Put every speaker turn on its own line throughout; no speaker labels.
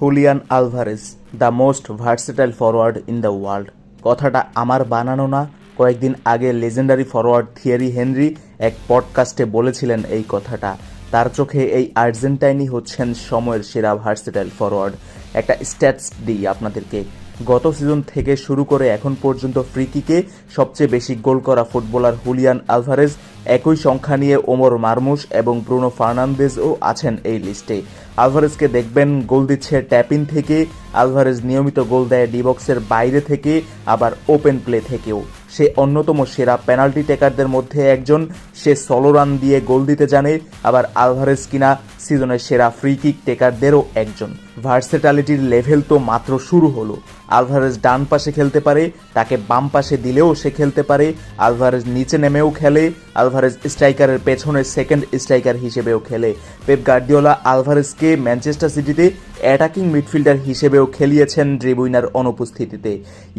Julian Alvarez the most versatile forward in the world কথাটা আমার বানানো না, কয়েকদিন আগে লেজেন্ডারি ফরওয়ার্ড থিয়ারি হেনরি এক পডকাস্টে বলেছিলেন এই কথাটা। তার চোখে এই আর্জেন্টাইনই হচ্ছেন সময়ের সেরা ভার্সেটাইল ফরওয়ার্ড একটা স্ট্যাটস দিই আপনাদেরকে। গত সিজন থেকে শুরু করে এখন পর্যন্ত ফ্রি কিকে সবচেয়ে বেশি গোল করা ফুটবলার হুলিয়ান আলভারেজ, একই সংখ্যা নিয়ে ওমর মারমুস এবং ব্রুনো ফার্নান্দেজও আছেন এই লিস্টে। আলভারেজকে দেখবেন গোল দিচ্ছে ট্যাপিন থেকে, আলভারেজ নিয়মিত গোল দেয় ডিবক্সের বাইরে থেকে, আবার ওপেন প্লে থেকেও। সে অন্যতম সেরা পেনাল্টি টেকারদের মধ্যে একজন। সে সলো রান দিয়ে গোল দিতে জানে, আবার আলভারেজ কিনা সিজনের সেরা ফ্রি কিক টেকারদেরও একজন। ভার্সেটালিটির লেভেল তো মাত্র শুরু হলো। আলভারেজ ডান পাশে খেলতে পারে, তাকে বাম পাশে দিলেও সে খেলতে পারে। আলভারেজ নিচে নেমেও খেলে, আলভারেজ স্ট্রাইকারের পেছনে সেকেন্ড স্ট্রাইকার হিসেবেও খেলে। পেপ গার্দিওলা আলভারেজকে ম্যানচেস্টার সিটিতে অ্যাটাকিং মিডফিল্ডার হিসেবেও খেলিয়েছেন ড্রিবুইনার অনুপস্থিতিতে।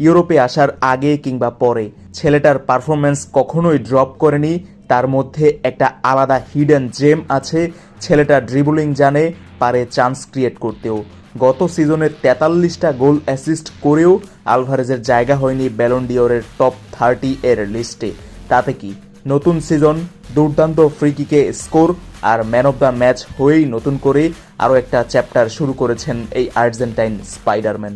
ইউরোপে আসার আগে কিংবা পরে ছেলেটার পারফরমেন্স কখনোই ড্রপ করেনি, তার মধ্যে একটা আলাদা হিডেন জেম আছে, ছেলেটা ড্রিবলিং জানে, পারে চান্স ক্রিয়েট করতেও। গত সিজনে তেতাল্লিশটা গোল অ্যাসিস্ট করেও আলভারেজের জায়গা হয়নি ব্যালন্ডিওরের টপ থার্টি এর লিস্টে তাতে কি নতুন সিজন? দুর্দান্ত ফ্রি কিকে স্কোর আর ম্যান অব দ্য ম্যাচ হয়েই নতুন করে আরও একটা চ্যাপ্টার শুরু করেছেন এই আর্জেন্টাইন স্পাইডারম্যান